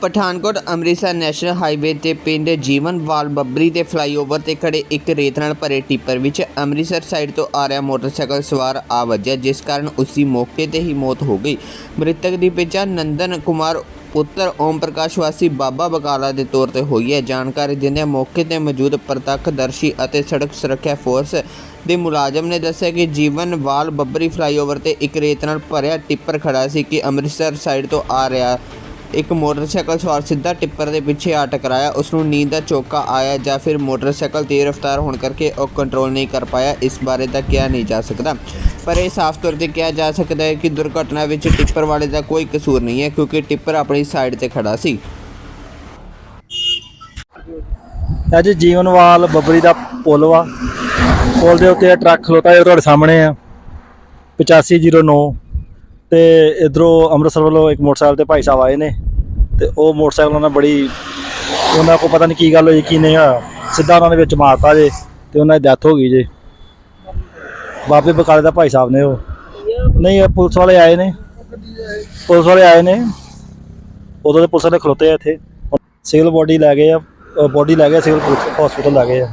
Pathankot Amritsar national highway ਤੇ ਪਿੰਡ ਜੀਵਨਵਾਲ ਬੱਬਰੀ ਦੇ ਫਲਾਈਓਵਰ ਤੇ ਖੜੇ ਇੱਕ ਰੇਤ ਨਾਲ ਭਰੇ ਟਿੱਪਰ ਵਿੱਚ ਅੰਮ੍ਰਿਤਸਰ ਸਾਈਡ ਤੋਂ ਆ ਰਿਹਾ ਮੋਟਰਸਾਈਕਲ ਸਵਾਰ ਆ ਵੱਜਿਆ ਜਿਸ ਕਾਰਨ ਉਸਦੀ ਮੌਕੇ ਤੇ ਹੀ ਮੌਤ ਹੋ ਗਈ। ਮ੍ਰਿਤਕ ਦੀ ਪਛਾਣ ਨੰਦਨ ਕੁਮਾਰ, ਪੁੱਤਰ ਓਮ ਪ੍ਰਕਾਸ਼ ਵਾਸੀ ਬਾਬਾ ਬਕਾਲਾ ਦੇ ਤੌਰ ਤੇ ਹੋਈ ਹੈ। ਜਾਣਕਾਰੀ ਦਿੰਦਿਆਂ ਮੌਕੇ ਤੇ ਮੌਜੂਦ ਪ੍ਰਤੱਖਦਰਸ਼ੀ ਅਤੇ ਸੜਕ ਸੁਰੱਖਿਆ ਫੋਰਸ ਦੇ ਮੁਲਾਜ਼ਮ ਨੇ ਦੱਸਿਆ ਕਿ ਜੀਵਨਵਾਲ ਬੱਬਰੀ ਫਲਾਈਓਵਰ ਤੇ ਇੱਕ ਰੇਤ ਨਾਲ ਭਰਿਆ ਟਿੱਪਰ ਖੜਾ ਸੀ ਕਿ ਅੰਮ੍ਰਿਤਸਰ ਸਾਈਡ ਤੋਂ ਆ ਰਿਹਾ ਇੱਕ ਮੋਟਰਸਾਈਕਲ ਸਵਾਰ ਸਿੱਧਾ ਟਿੱਪਰ ਦੇ ਪਿੱਛੇ ਆ ਟਕਰਾਇਆ। ਉਸ ਨੂੰ ਨੀਂਦ ਦਾ ਚੋਕਾ ਆਇਆ ਜਾਂ ਫਿਰ ਮੋਟਰਸਾਈਕਲ ਤੇਜ਼ ਰਫ਼ਤਾਰ ਹੋਣ ਕਰਕੇ ਉਹ ਕੰਟਰੋਲ ਨਹੀਂ ਕਰ ਪਾਇਆ। ਇਸ ਬਾਰੇ ਤਾਂ ਕਿਹਾ ਨਹੀਂ ਜਾ ਸਕਦਾ। ਪਰ ਇਹ ਸਾਫ਼ ਤੌਰ ਤੇ ਕਿਹਾ ਜਾ ਸਕਦਾ ਹੈ ਕਿ ਦੁਰਘਟਨਾ ਵਿੱਚ ਟਿੱਪਰ ਵਾਲੇ ਦਾ ਕੋਈ ਕਸੂਰ ਨਹੀਂ ਹੈ, ਕਿਉਂਕਿ ਟਿੱਪਰ ਆਪਣੀ ਸਾਈਡ ਤੇ ਖੜਾ ਸੀ। ਅੱਜ ਜੀਵਨਵਾਲ ਬੱਬਰੀ ਦਾ ਪੁਲ ਵਾ। ਪੁਲ ਦੇ ਉੱਤੇ ਟਰੱਕ ਖਲੋਤਾ ਹੈ ਤੁਹਾਡੇ ਸਾਹਮਣੇ ਆ। 8509 ਤੇ ਇਧਰੋਂ ਅੰਮ੍ਰਿਤਸਰ ਵੱਲੋਂ ਇੱਕ ਮੋਟਰਸਾਈਕਲ ਤੇ ਭਾਈ ਸਾਹਿਬ ਆਏ ਨੇ। ਤੇ ਉਹ ਮੋਟਰਸਾਈਕਲ ਉਹਨਾਂ ਬੜੀ ਉਹਨਾਂ ਕੋ ਪਤਾ ਨਹੀਂ ਕੀ ਗੱਲ ਹੋਈ, ਕੀ ਨਹੀਂ ਹੋਇਆ। ਸਿੱਧਾ ਉਹਨਾਂ ਦੇ ਵਿੱਚ ਮਾਰਤਾ ਜੇ ਤੇ ਉਹਨਾਂ ਦੀ ਡੈਥ ਹੋ ਗਈ ਜੇ। ਬਾਬੇ ਬਕਾਲੇ ਦਾ ਭਾਈ ਸਾਹਿਬ ਨੇ ਉਹ। ਨਹੀਂ, ਇਹ ਪੁਲਿਸ ਵਾਲੇ ਆਏ ਨੇ। ਪੁਲਿਸ ਵਾਲੇ ਆਏ ਨੇ। ਉਦੋਂ ਦੇ ਪੁਲਿਸ ਵਾਲੇ ਖਲੋਤੇ ਆ ਇੱਥੇ। ਸਿਵਲ ਬੋਡੀ ਲੈ ਗਏ ਆ ਬੋਡੀ ਲੈ ਗਏ ਸਿਵਲ ਹਸਪੀਟਲ ਲੈ ਗਏ ਆ।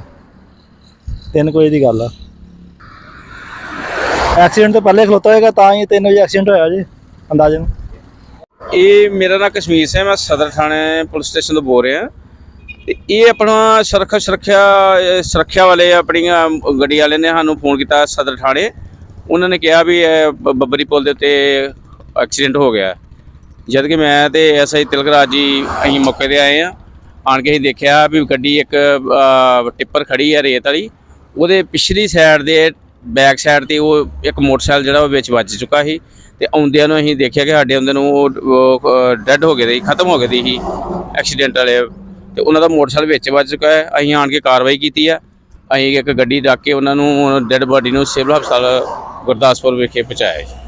ਤਿੰਨ ਕੁ ਵਜੇ ਦੀ ਗੱਲ ਆ। ਐਕਸੀਡੈਂਟ ਤੋਂ ਪਹਿਲੇ ਖਲੋਤਾ ਹੋਏਗਾ, ਤਾਂ ਹੀ 3 ਵਜੇ ਐਕਸੀਡੈਂਟ ਹੋਇਆ ਜੀ ਨੂੰ। ਇਹ ਮੇਰਾ ਨਾਮ ਕਸ਼ਮੀਰ ਸਿੰਘ ਹੈ ਮੈਂ ਸਦਰ ਥਾਣੇ ਪੁਲਿਸ ਸਟੇਸ਼ਨ ਤੋਂ ਬੋਲ ਰਿਹਾ। ਤੇ ਇਹ ਆਪਣਾ ਸੁਰੱਖਿਆ ਸੁਰੱਖਿਆ ਸੁਰੱਖਿਆ ਵਾਲੇ ਆਪਣੀਆਂ ਗੱਡੀ ਵਾਲੇ ਨੇ ਸਾਨੂੰ ਫੋਨ ਕੀਤਾ ਸਦਰ ਥਾਣੇ। ਉਹਨਾਂ ਨੇ ਕਿਹਾ ਵੀ ਇਹ ਬ- ਬੱਬਰੀ ਪੁਲ ਦੇ ਉੱਤੇ ਐਕਸੀਡੈਂਟ ਹੋ ਗਿਆ। ਜਦ ਕਿ ਮੈਂ ਤੇ ਐਸਆਈ ਤਿਲਕਰਾਜ ਜੀ ਅਸੀਂ ਮੌਕੇ ਤੇ ਆਏ ਆ ਆਣ ਕੇ ਅਸੀਂ ਦੇਖਿਆ ਵੀ ਗੱਡੀ ਇੱਕ ਅ, ਟਿੱਪਰ ਖੜੀ ਹੈ ਰੇਤ ਵਾਲੀ। ਉਹਦੇ ਪਿਛਲੀ ਸਾਈਡ ਦੇ ਬੈਕ ਸਾਈਡ ਤੇ ਉਹ ਇੱਕ ਮੋਟਰਸਾਈਕਲ ਜਿਹੜਾ ਉਹ ਵਿੱਚ ਵੱਜ ਚੁੱਕਾ ਸੀ ਤੇ ਆਉਂਦਿਆਂ ਨੂੰ ਅਸੀਂ ਦੇਖਿਆ ਕਿ ਸਾਡੇ ਆਉਂਦੇ ਨੂੰ ਉਹ ਡੈੱਡ ਹੋ ਗਏ ਸੀ, ਖਤਮ ਹੋ ਗਏ ਦੇ ਸੀ ਐਕਸੀਡੈਂਟ ਵਾਲੇ। ਤੇ ਉਹਨਾਂ ਦਾ ਮੋਟਰਸਾਈਕਲ ਵਿੱਚ ਵੱਜ ਚੁੱਕਾ ਹੈ। ਅਸੀਂ ਆਣ ਕੇ ਕਾਰਵਾਈ ਕੀਤੀ ਆ ਅਸੀਂ ਇੱਕ ਗੱਡੀ ਡੱਕ ਕੇ ਉਹਨਾਂ ਨੂੰ ਡੈੱਡ ਬਾਡੀ ਨੂੰ ਸਿਵਲ ਹਸਪਤਾਲ ਗੁਰਦਾਸਪੁਰ ਵਿਖੇ ਪਹੁੰਚਾਇਆ ਜੀ।